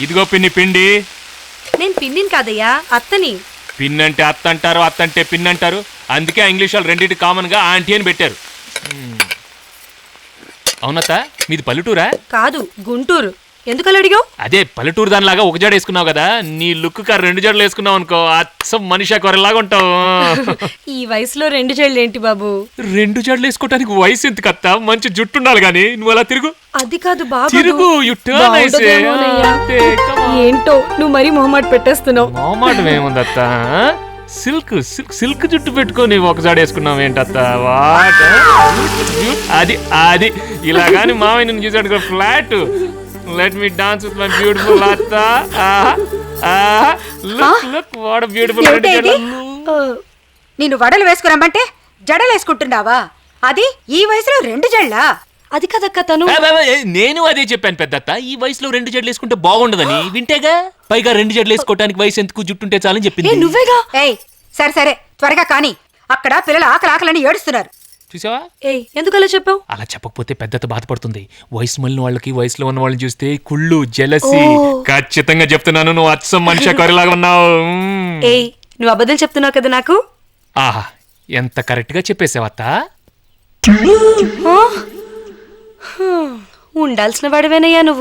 ఇదిగో పిన్ని పిండి. నేను పిన్నిని కాదయ్యా అత్తని. పిన్ అంటే అత్త అంటారు అత్త అంటే పిన్ అంటారు అందుకే ఆ ఇంగ్లీష్ వాళ్ళు రెండింటి కామన్గా ఆంటీ అని పెట్టారు. అవునత్త మీది పల్లెటూరా? కాదు గుంటూరు. ఎందుకలా అడిగావు? అదే పల్లెటూరు దానిలాగా ఒక జడ వేసుకున్నావు కదా నీ లుక్ కా రెండు జడలు వేసుకున్నావు అనుకో అచ్చం మనిషి కొరలాగా ఉంటావు. ఈ వయసులో రెండు చెళ్ళు ఏంటి బాబు? రెండు జడలు వేసుకోవడానికి వయసు ఎంత కత్త మంచి జుట్టు ఉండాలి కానీ. నువ్వు అలా తిరుగు. అది కాదు బాబు. తిరుగు యు టర్న్ ఐసే బాగుండదేమోనయ్యా. ఏంటో నువ్వు మరీ మొహమాట పెట్టేస్తున్నావు. మొహమాటం ఏముందత్త సిల్క్ సిల్క్ సిల్క్ జుట్టు పెట్టుకొని ఒక జాడ వేసుకున్నావు ఏంటత్త వాట్? అది అది. ఇలా కానీ మామయ్య నిన్ను చూసాడు flat. Let me dance with my beautiful అత్త లుక్ లుక్ వాట్ బ్యూటిఫుల్? నిన్ను వడలు వేసుకురమ్మంటే జడలు వేసుకుంటున్నావా అది ఈ వయసులో రెండు జళ్ళా అది కదక్క తను? నేను అదే చెప్పాను పెద్దత్త. ఈ వయసులో రెండు జడలు వేసుకుంటే బాగుండదని. వింటేగా? పైగా రెండు జడలు వేసుకోవడానికి వయసు ఎందుకు? జుట్టుంటే చాలని చెప్పింది. నువ్వేగా? సరే సరే త్వరగా కాని. అక్కడ పిల్లలు ఆకలి ఆకలని ఏడుస్తున్నారు. చూసావా? ఏ ఎందుకలా చెప్పావు? అలా చెప్పకపోతే పెద్దత బాధపడుతుంది. వయసు మళ్ళిన వాళ్ళకి వయసులో ఉన్న వాళ్ళని చూస్తే కుళ్ళు జలసి. ఖచ్చితంగా చెప్తున్నాను నువ్వు అచ్చం మనిషి కొరలాగా ఉన్నావు. ఏ నువ్వు అబద్ధం చెప్తున్నావు కదా నాకు? ఆహా ఎంత కరెక్ట్గా చెప్పేసావత్త ఉండాల్సిన వాడివేనయ్యా నువ్వు.